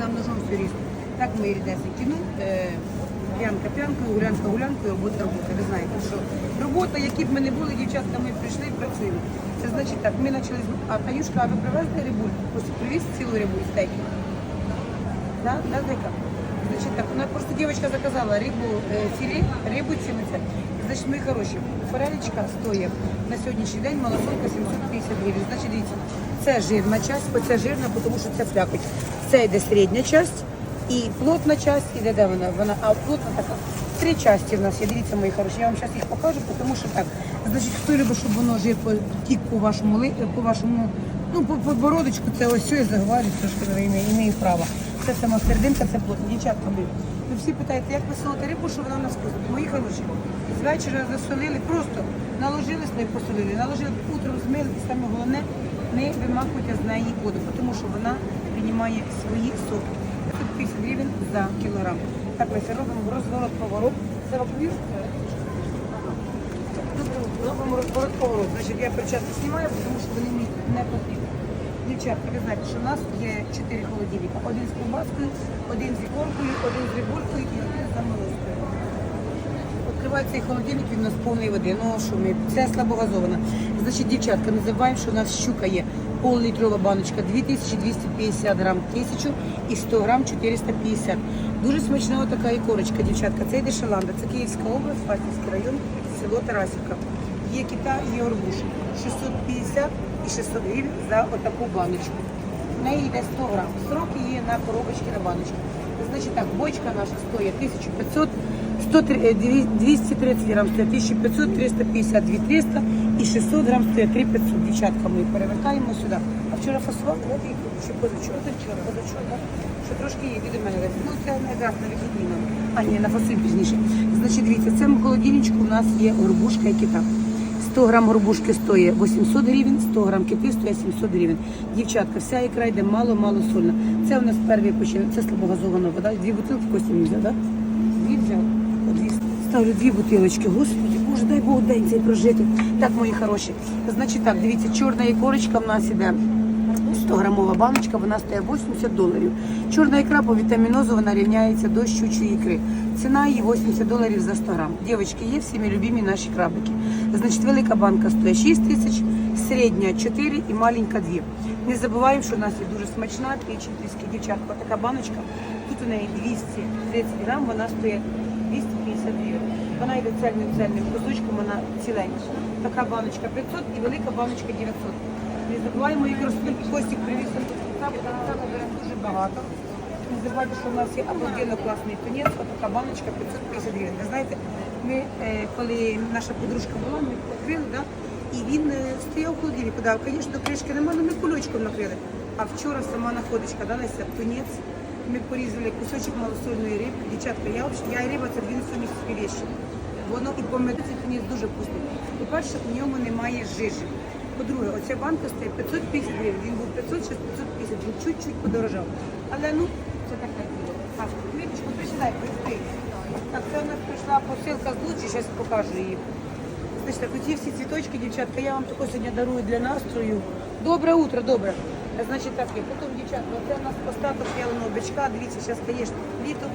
за ножом все різко. Так мої рідесенькі. Ну, п'янка п'янкою, гулянка гулянкою, робота робота. Ви знаєте, що робота, які б ми не були, дівчатка, ми прийшли і працюємо. Це значить так, ми почали з... А Таюшка, а ви привезли рибу? Ось привіз цілу рибу з стейки. Да? Да, Зайка? Значить так, вона просто дівчинка заказала рибу, е, філе, рибу цілу це. Значить, ми хороші. Форелечка стоїть на сьогоднішній день малосолка 750 гривень. Значить, дивіться, це жирна часть, оце жирна, тому що це флякоть. Це йде середня часть і плотна часть, іде де вона? Вона, а плотна така. Три часті в нас є, дивіться, мої хороші. Я вам зараз їх покажу, тому що так. Значить, хто любить, щоб воно жир потік по вашому ли- по вашому, ну, по подбородочку, це ось все, я заговорю, трошки не імею, імею право. Це сама серединка, це плотно. Дівчатка, ви, ви всі питаєте, як ви солите рибу, що вона в нас вкусна? Мої хороші, з вечора засолили, просто наложили з нею посолили, наложили утром змили, і саме головне, не вимахуйте з неї воду, тому що вона приймає свої соки. 50 гривень за кілограм. Так, Леся, робимо розворот поворот. Це ваковір? Робимо розворот поворот. Значить, я перчатки знімаю, тому що вони мені не потрібні. Дівчатки, ви знаєте, що в нас є 4 холодильника. Один з ковбаскою, один з ікоркою, один з рибулькою і один з заморозкою. Відкриваю цей холодильник, він у нас повний води. Ну що ми, це слабогазована. Значить, дівчатка, не забуваємо, що у нас щука є. Пол-літрова баночка 2250 грам 1000 і 100 грам 450. Дуже смачна така ікорочка, дівчатка. Це йде шаланда, це Київська область, Фастівський район, село Тарасівка. Є кита, є орбуш. 650 і 600 гривень за отаку баночку. В неї йде 100 грам. Сроки є на коробочці на баночці. Значить так, бочка наша стоїть 1500, 100, е, 230 грам стоїть 1500, 350, 2300 і 600 грам стоїть 3500. Дівчатка, ми перевертаємо сюди. А вчора фасували, ще позавчора, позавчора, позавчора? Що трошки є від мене. Ну це якраз на вихідні нам. А ні, на фасуй пізніше. Значить, дивіться, в цьому холодильничку у нас є горбушка і кита. 100 грам горбушки стоїть 800 гривень, 100 грам кити стоїть 700 гривень. Дівчатка, вся ікра йде мало-мало сольна. Це у нас перший починок, це слабогазована вода. Дві бутилки мені взяв, так? Дві. Ставлю дві бутилочки. Господи, Боже, дай Бог день цей прожити. Так, мої хороші. Значить так, дивіться, чорна ікорочка в нас іде. 100 грамова баночка, вона стоїть 80 доларів. Чорна ікра по вітамінозу вона рівняється до щучої ікри. Ціна її 80 доларів за 100 грам. Дівчатки, є всі любимі наші крабики. Значить, велика банка стоїть 6 тисяч, середня 4 і маленька 2. Не забуваємо, що у нас є дуже смачна печень дівчатка. Така баночка, тут у неї 230 грам, вона стоїть 250. Вона йде цельним цельним кусочком, вона ціленька. Така баночка 500 і велика баночка 900. Не забуваємо, як розпил Костік привіз там дуже багато. Не забувайте, що у нас є обалденно класний тунець, от така баночка 550 гривень. Ви знаєте, ми, е, коли наша подружка була, ми відкрили, да? і він е, стояв в холодильнику, да, звісно, кришки немає, але ми кульочком накрили. А вчора сама находочка далася тунець, ми порізали кусочок малосольної рибки. Дівчатка, я, я і риба це дві несумісні речі. Воно і цей тунець дуже вкусний. По-перше, у ньому немає жижі. По-друге, оця банка стоїть 550 гривень. Він був 500, зараз 550, він чуть-чуть подорожав. Але ну, це таке було. Так, Квіточку, присідай, прийти. Так, це у нас прийшла посилка з Луці, зараз покажу її. Значить, так, оці всі цвіточки, дівчатка, я вам тако сьогодні дарую для настрою. Добре утро, добре. Значить, так, і потім, дівчатка, це у нас остаток в'яленого бичка. Дивіться, зараз стаєш літо.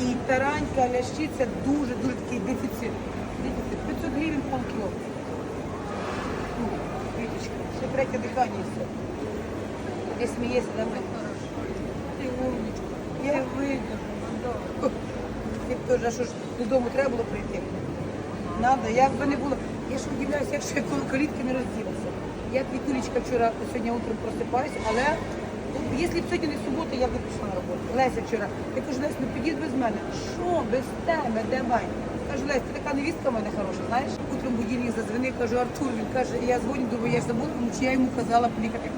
І таранька, лящі, це дуже-дуже такий дефіцит. Дефіцит. 500 гривень полкіло. Ну, Віточка, ще третє дихання і все. Ти смієшся до мене. Ти умничка. Я вийду. Ти теж, а що ж додому треба було прийти? Надо, як би не було. Я ж удивляюся, якщо я коло калітки не розділася. Я квітулечка вчора, сьогодні утром просипаюся, але якщо б сьогодні не субота, я б не пішла на роботу. Леся вчора. Я кажу, Лесь, ну підіть без мене. Що, без тебе, давай. Кажу, Лесь, ти така невістка в мене хороша, знаєш? Утром будильник задзвонив, кажу, Артур, він каже, я дзвоню, думаю, я ж забула, тому що я йому казала поїхати.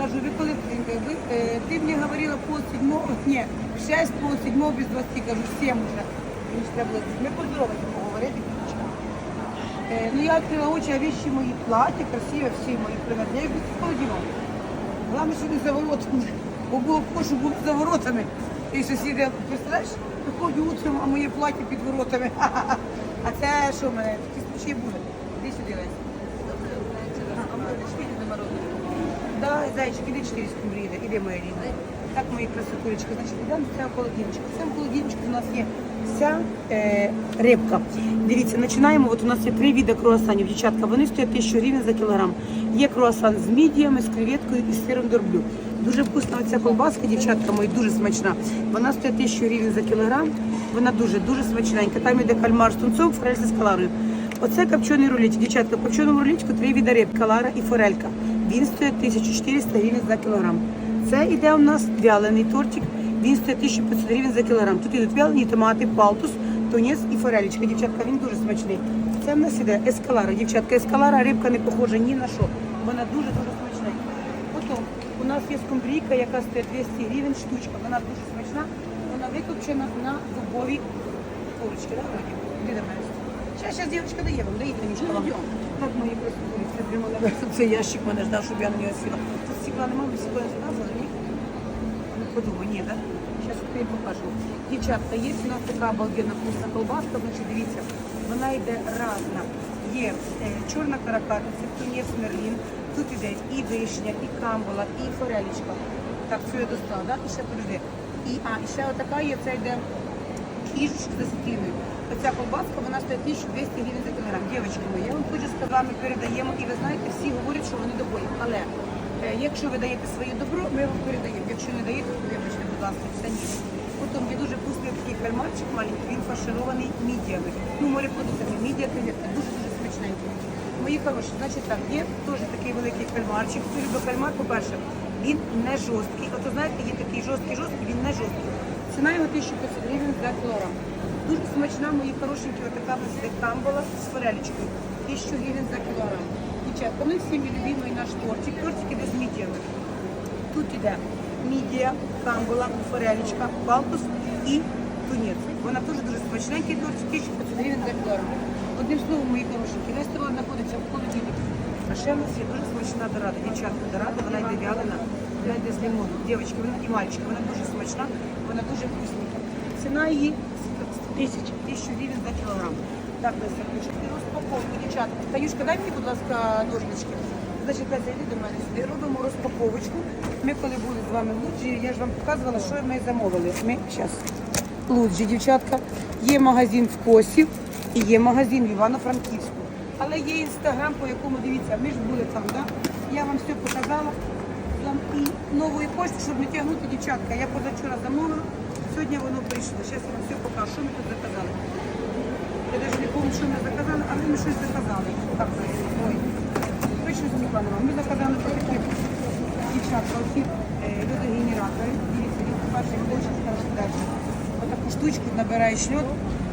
Кажу, ви коли каже, ви, е, ти мені говорила пол седьмого, ні, шесть, пол седьмого без двадцати, кажу, сім вже. Мені треба було, ми поздороваємося поговорити. Е, ну я відкрила очі, а вещи мої платі, красиві, всі мої примерні. Я їх без холодильного. Головне, що не за воротами. Бо було б що було за воротами. І сусіди, представляєш, виходжу утром, а моє плаття під воротами. А це що в мене? Такі случаї буде. Іди сюди, Лесь. А, а ми ж нема роду. Да, зайчик, іди чотири скумбрії, іди моя рідна. Так, мої красотулечки, значить, йдемо до цього холодильничка. В цьому холодильничку у нас є вся е, рибка. Дивіться, починаємо. От у нас є три види круасанів. Дівчатка, вони стоять 1000 гривень за кілограм. Є круасан з мідіями, з креветкою і з сиром дорблю. Дуже вкусна оця колбаска, дівчатка мої, дуже смачна. Вона стоїть 1000 гривень за кілограм. Вона дуже дуже смачненька. Там іде кальмар з тунцом, форель з каларою. Оце копчений рулетик. Дівчатка, копченому рулетику три види риб, калара і форелька. Він стоїть 1400 гривень за кілограм. Це іде у нас вялений тортик. Він стоїть 1500 гривень за кілограм. Тут ідуть вялені томати, палтус, тунець і форелечка. Дівчатка, він дуже смачний. Це в нас іде ескалара. Дівчатка, ескалара рибка не похожа ні на що. Вона дуже дуже смачна. Потім у нас є скумбрійка, яка стоїть 200 гривень штучка. Вона дуже смачна. Вона викопчена на дубовій курочці. Да? Іди до мене. Зараз, зараз, дівчинка, дає вам, даїть мені вам. Так, мої на це ящик мене ждав, щоб я на нього сіла. Стекла немає, ми стекла не сказали, ні? Подумай, ні, да? Зараз я тобі покажу. Дівчатка, є у нас така обалденна вкусна колбаска, значить, дивіться, вона йде разна. Є е, чорна каракатиця, тунець мерлін, тут іде і вишня, і камбула, і форелічка. Так, все я достала, да? І ще подожди. І, а, і ще отака є, це йде кішечка за світлиною. Оця колбаска, вона стоїть 1200 гривень за кілограм. Дівчатки мої, я вам хочу сказати, ми передаємо, і ви знаєте, всі говорять, що вони добрі. Але якщо ви даєте своє добро, ми вам передаємо. Якщо не даєте, то вибачте, будь ласка, це ні. Потім є дуже вкусний такий кальмарчик маленький, він фарширований мідіями. Ну, морепродуктами, мідія дуже-дуже смачненький. Мої хороші, значить так, є теж такий великий кальмарчик. Хто любить кальмар, по-перше, він не жорсткий. От ви знаєте, є такий жорсткий, жорсткий, він не жорсткий. Ціна його 1500 гривень за кілограм. Дуже смачна, мої хорошенькі, отака де камбала з форелечкою. 1000 гривень за кілограм. Ну і всім любимий наш тортик. Тортик іде з. Тут іде мідія, камбула, форелечка, палтус і тунець. Вона теж дуже смачненький тортик, 1500 гривень за. Одним словом, мої хорошенькі, весь товар знаходиться в холодильнику. А ще в нас є дуже смачна дорада. Дівчатка, дорада, вона йде вялена, вона йде з лимоном. Дівчатки, вона і мальчики, вона дуже смачна, вона дуже вкусненька. Ціна її тисяч, тисячу гривень за кілограм. Так, Леся, включити розпаковку, дівчатка. Таюшка, дай мені, будь ласка, ножнички. Значить, Леся, йди до мене сюди. Робимо розпаковочку. Ми коли були з вами в Луджі, я ж вам показувала, що ми замовили. Ми зараз Луджі, дівчатка. Є магазин в Косів і є магазин в Івано-Франківську. Але є інстаграм, по якому дивіться, ми ж були там, да? Я вам все показала. Там і нової пошти, щоб не тягнути дівчатка. Я позавчора замовила, сьогодні воно прийшло. Зараз я вам все покажу, що ми тут заказали. Я навіть не пам'ятаю, що ми заказали, але ми щось заказали. Так, ой. Точно Світлана, ми заказали такі дівчатка, оці е, людогенератори. Дивіться, він він дуже хорошо держить. Отаку штучку набираєш льод,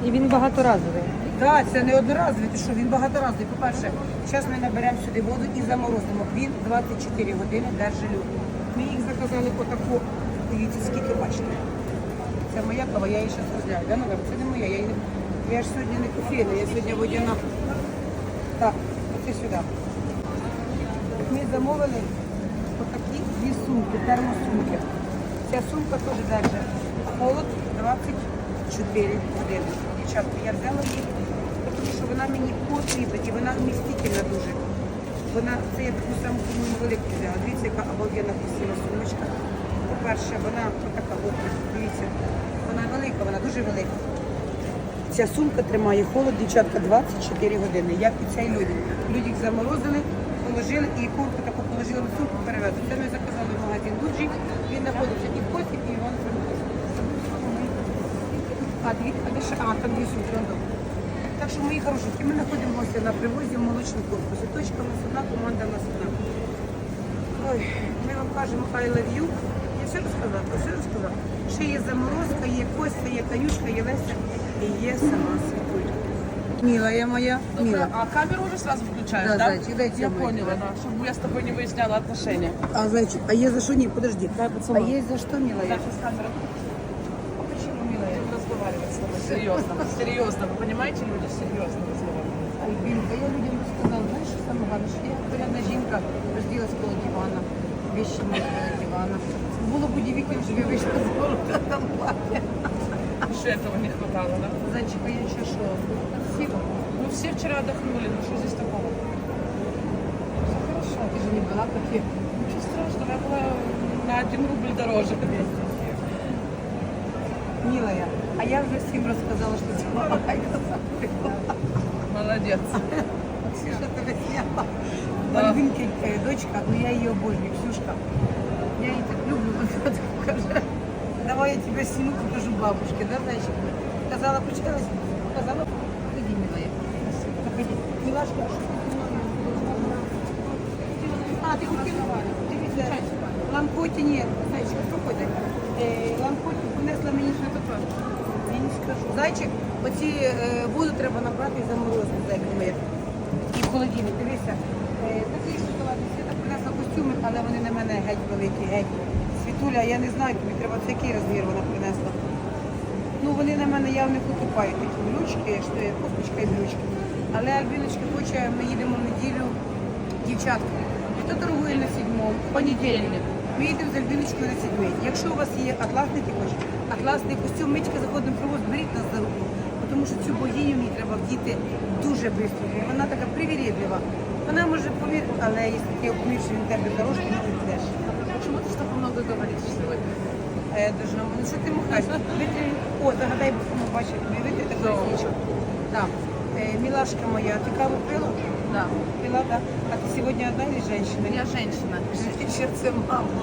І він багаторазовий. так, це не одноразовий, ти що він багаторазовий. По-перше, зараз ми наберемо сюди воду і заморозимо. Він 24 години держить люд. Ми їх заказали по таку, дивіться, скільки бачите. Це моя кава, я її зараз розгляю. Да, Нога? Це не моя, я, її... я ж сьогодні не кофейна, я сьогодні водяна. Так, оце сюди. Ми замовили отакі дві сумки, термосумки. Ця сумка теж держить холод 24 години. Дівчатка, я взяла її, тому що вона мені потрібна і вона вмістительна дуже. Вона, це я таку саму по-моєму взяла. Дивіться, яка обалденна красива сумочка. По-перше, вона отака, от, дивіться, вона велика, вона дуже велика. Ця сумка тримає холод, дівчатка, 24 години, як і цей людик. Людик заморозили, положили і куртку таку положили в сумку, перевезли. Це ми заказали в магазин Дуджі. Він знаходиться і в Коті, і в івано А, а де ще? А, там дві сумки, он. Так що, мої хорошенькі, ми знаходимося на привозі в молочному корпусі. Точка у нас команда у нас. Ой, ми вам кажемо I love you. Я все розказала, все розказала. Ще є заморозка, є Костя, є Танюшка, є Леся і є сама Світулька. Міла я моя, міла. А камеру уже сразу включаешь, Да, да? зайчик, дайте Я мой, поняла, да. да. Чтобы я с тобой не выясняла отношения. А зайчик, а є за що? Ні, подожди. Дай А поцелуй. є за що, міла я? Сейчас камера А почему, міла я? будет разговаривать с тобой. Серьезно. Серьезно. Вы понимаете, люди серьезно разговаривают. Альбінка, я людям розказала, знаєш, що саме гарне, що я порядна жінка розділась коло дивана, вещи мої коло дивана. Було б удивительно, що я вийшла з города там платье. Что этого не хватало, да? Зайчика, я ще що? Спасибо. Мы все вчера отдохнули, ну что здесь такого? Хорошо, ти ж не була, як Ничего страшного, я была На один рубль дороже. Милая, а я вже всім розказала, що це мама. Молодец. Ксюша тебе зняла. Да. Мальвинки е, дочка, ну я її обожнюю, Ксюшка. Я її так люблю, вона так каже. Давай я тебе сниму, покажу бабушке, да, зайчик? Казала, почалась, казала, ходи, милая. Ходи. Милашка? А, ти хотіла? Дивіться, ланкоті ні, зайчик, проходи. Е, Ланкоті принесла мені що таке. Я не скажу. Зайчик, оці е, воду треба набрати і заморозити, зайчик моє. І в холодильник, дивися. Е, такий шоколадний світа принесла костюми, але вони на мене геть великі, геть. Світуля, я не знаю, тобі треба це який розмір вона принесла. Ну вони на мене явно покупають такі брючки, кофточка і брючки. Але Альбіночка хоче, ми їдемо в неділю, дівчатка. Хто торгує на сідьмому? Понедільник. Ми їдемо з Альбіночкою на сідьмий. Якщо у вас є атласний хочеш, атласний костюм, ми тільки заходимо в привоз, беріть нас за руку. Тому що цю богиню мені треба вдіти дуже швидко. Вона така привіредлива. Але якщо ти що він тебе дорожку, не підеш. Почему ты так много говоришь сегодня? А я дуже ну що ти махаєш? Витри, о, загадай, бо ми бачимо, ми витри таку Добре. різничку. Так. Е, милашка моя, ты каву пила? Да. Пила, да. А ти сьогодні одна или женщина? Я женщина. Женщина, це мама.